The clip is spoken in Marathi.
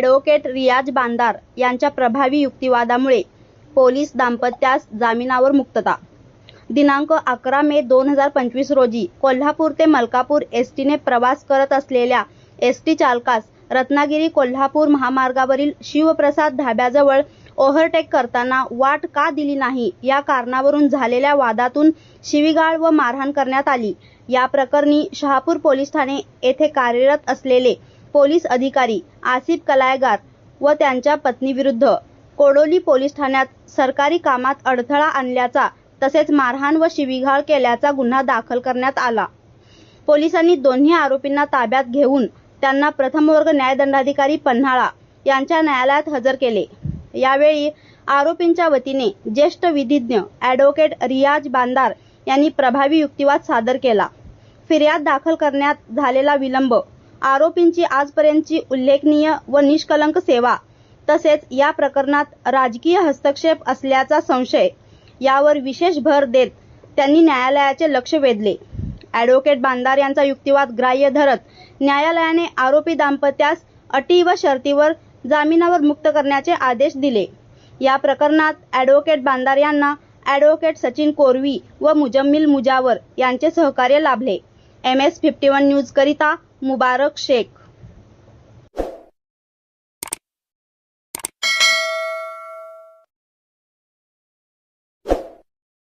ॲडव्होकेट रियाज बांदार यांच्या प्रभावी युक्तिवादामुळे पोलीस दाम्पत्यास जामिनावर मुक्तता. दिनांक अकरा मे दोन हजार पंचवीस रोजी कोल्हापूर ते मलकापूर एस टीने प्रवास करत असलेल्या एस टी चालकास रत्नागिरी कोल्हापूर महामार्गावरील शिवप्रसाद ढाब्याजवळ ओव्हरटेक करताना वाट का दिली नाही या कारणावरून झालेल्या वादातून शिवीगाळ व मारहाण करण्यात आली. या प्रकरणी शहापूर पोलीस ठाणे येथे कार्यरत असलेले पोलीस अधिकारी आसिफ कलायगार व त्यांच्या पत्नीविरुद्ध. कोडोली पोलीस ठाण्यात सरकारी कामात अडथळा आणल्याचा तसेच मारहाण व शिवीगाळ केल्याचा गुन्हा दाखल करण्यात आला. पोलिसांनी दोन्ही आरोपींना ताब्यात घेऊन त्यांना प्रथमवर्ग न्यायदंडाधिकारी पन्हाळा यांच्या न्यायालयात हजर केले. यावेळी आरोपींच्या वतीने ज्येष्ठ विधिज्ञ ॲडव्होकेट रियाज बांदार यांनी प्रभावी युक्तिवाद सादर केला. फिर्याद दाखल करण्यात झालेला विलंब आरोपींची आजपर्यंतची उल्लेखनीय व निष्कलंक सेवा तसेच या प्रकरणात राजकीय हस्तक्षेप असल्याचा संशय यावर विशेष भर देत त्यांनी न्यायालयाचे लक्ष वेधले. ॲडव्होकेट बांदार यांचा युक्तिवाद ग्राह्य धरत न्यायालयाने आरोपी दाम्पत्यास अटी व शर्तीवर जामिनावर मुक्त करण्याचे आदेश दिले. या प्रकरणात ॲडव्होकेट बांदार यांना ॲडव्होकेट सचिन कोरवी व मुजम्मिल मुजावर यांचे सहकार्य लाभले. एम एस फिफ्टी वन न्यूजकरिता मुबारक शेख.